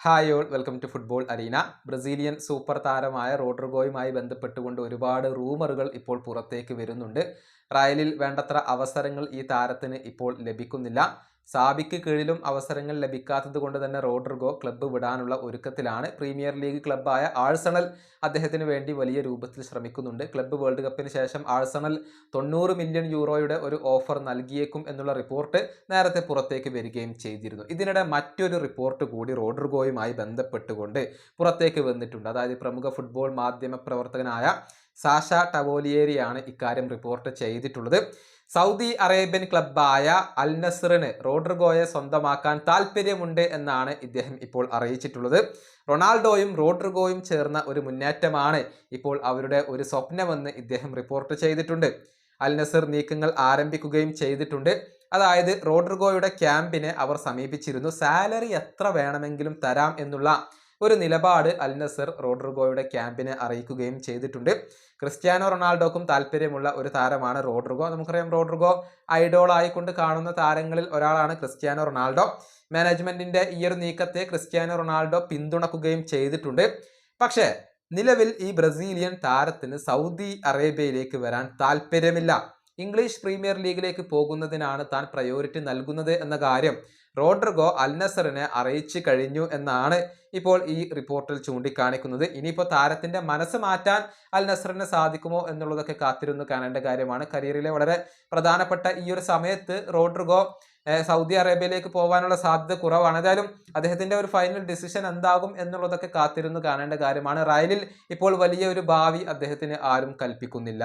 Hi all welcome to football arena Brazilian super താരമായ റോഡ്രിഗോയുമായി ബന്ധപ്പെട്ടുകൊണ്ട് ഒരുപാട് റൂമറുകൾ ഇപ്പോൾ പുറത്തേക്ക് വരുന്നുണ്ട്. റയലിൽ വേണ്ടത്ര അവസരങ്ങൾ ഈ താരത്തിന് ഇപ്പോൾ ലഭിക്കുന്നില്ല. സാബിക്ക് കീഴിലും അവസരങ്ങൾ ലഭിക്കാത്തത് കൊണ്ട് തന്നെ റോഡ്രിഗോ ക്ലബ്ബ് വിടാനുള്ള ഒരുക്കത്തിലാണ്. പ്രീമിയർ ലീഗ് ക്ലബ്ബായ ആഴ്സണൽ അദ്ദേഹത്തിന് വേണ്ടി വലിയ രൂപത്തിൽ ശ്രമിക്കുന്നുണ്ട്. ക്ലബ്ബ് വേൾഡ് കപ്പിന് ശേഷം ആഴ്സണൽ തൊണ്ണൂറ് മില്യൺ യൂറോയുടെ ഒരു ഓഫർ നൽകിയേക്കും എന്നുള്ള റിപ്പോർട്ട് നേരത്തെ പുറത്തേക്ക് വരികയും ചെയ്തിരുന്നു. ഇതിനിടെ മറ്റൊരു റിപ്പോർട്ട് കൂടി റോഡ്രിഗോയുമായി ബന്ധപ്പെട്ടുകൊണ്ട് പുറത്തേക്ക് വന്നിട്ടുണ്ട്. അതായത് പ്രമുഖ ഫുട്ബോൾ മാധ്യമ പ്രവർത്തകനായ സാഷ ടവോലിയേരിയാണ് ഇക്കാര്യം റിപ്പോർട്ട് ചെയ്തിട്ടുള്ളത്. സൗദി അറേബ്യൻ ക്ലബ്ബായ അൽ നസറിന് റോഡ്രിഗോയെ സ്വന്തമാക്കാൻ താല്പര്യമുണ്ട് എന്നാണ് ഇദ്ദേഹം ഇപ്പോൾ അറിയിച്ചിട്ടുള്ളത്. റൊണാൾഡോയും റോഡ്രിഗോയും ചേർന്ന ഒരു മുന്നേറ്റമാണ് ഇപ്പോൾ അവരുടെ ഒരു സ്വപ്നമെന്ന് ഇദ്ദേഹം റിപ്പോർട്ട് ചെയ്തിട്ടുണ്ട്. അൽ നസർ നീക്കങ്ങൾ ആരംഭിക്കുകയും ചെയ്തിട്ടുണ്ട്. അതായത് റോഡ്രിഗോയുടെ ക്യാമ്പിനെ അവർ സമീപിച്ചിരുന്നു. സാലറി എത്ര വേണമെങ്കിലും തരാം എന്നുള്ള ഒരു നിലപാട് അൽ നസർ റോഡ്രിഗോയുടെ ക്യാമ്പിനെ അറിയിക്കുകയും ചെയ്തിട്ടുണ്ട്. ക്രിസ്ത്യാനോ റൊണാൾഡോക്കും താല്പര്യമുള്ള ഒരു താരമാണ് റോഡ്രിഗോ. നമുക്കറിയാം റോഡ്രിഗോ ഐഡോളായിക്കൊണ്ട് കാണുന്ന താരങ്ങളിൽ ഒരാളാണ് ക്രിസ്ത്യാനോ റൊണാൾഡോ. മാനേജ്മെന്റിന്റെ ഈ ഒരു നീക്കത്തെ ക്രിസ്ത്യാനോ റൊണാൾഡോ പിന്തുണക്കുകയും ചെയ്തിട്ടുണ്ട്. പക്ഷേ നിലവിൽ ഈ ബ്രസീലിയൻ താരത്തിന് സൗദി അറേബ്യയിലേക്ക് വരാൻ താല്പര്യമില്ല. ഇംഗ്ലീഷ് പ്രീമിയർ ലീഗിലേക്ക് പോകുന്നതിനാണ് താൻ പ്രയോറിറ്റി നൽകുന്നത് എന്ന കാര്യം റോഡ്രിഗോ അൽനസറിനെ അറിയിച്ചു കഴിഞ്ഞു എന്നാണ് ഇപ്പോൾ ഈ റിപ്പോർട്ടിൽ ചൂണ്ടിക്കാണിക്കുന്നത്. ഇനിയിപ്പോൾ താരത്തിന്റെ മനസ്സ് മാറ്റാൻ അൽ നസറിന് സാധിക്കുമോ എന്നുള്ളതൊക്കെ കാത്തിരുന്നു കാണേണ്ട കാര്യമാണ്. കരിയറിലെ വളരെ പ്രധാനപ്പെട്ട ഈ ഒരു സമയത്ത് റോഡ്രിഗോ സൗദി അറേബ്യയിലേക്ക് പോകാനുള്ള സാധ്യത കുറവാണ്. ഏതായാലും അദ്ദേഹത്തിന്റെ ഒരു ഫൈനൽ ഡിസിഷൻ എന്താകും എന്നുള്ളതൊക്കെ കാത്തിരുന്നു കാണേണ്ട കാര്യമാണ്. റയലിൽ ഇപ്പോൾ വലിയ ഒരു ഭാവി അദ്ദേഹത്തിന് ആരും കൽപ്പിക്കുന്നില്ല.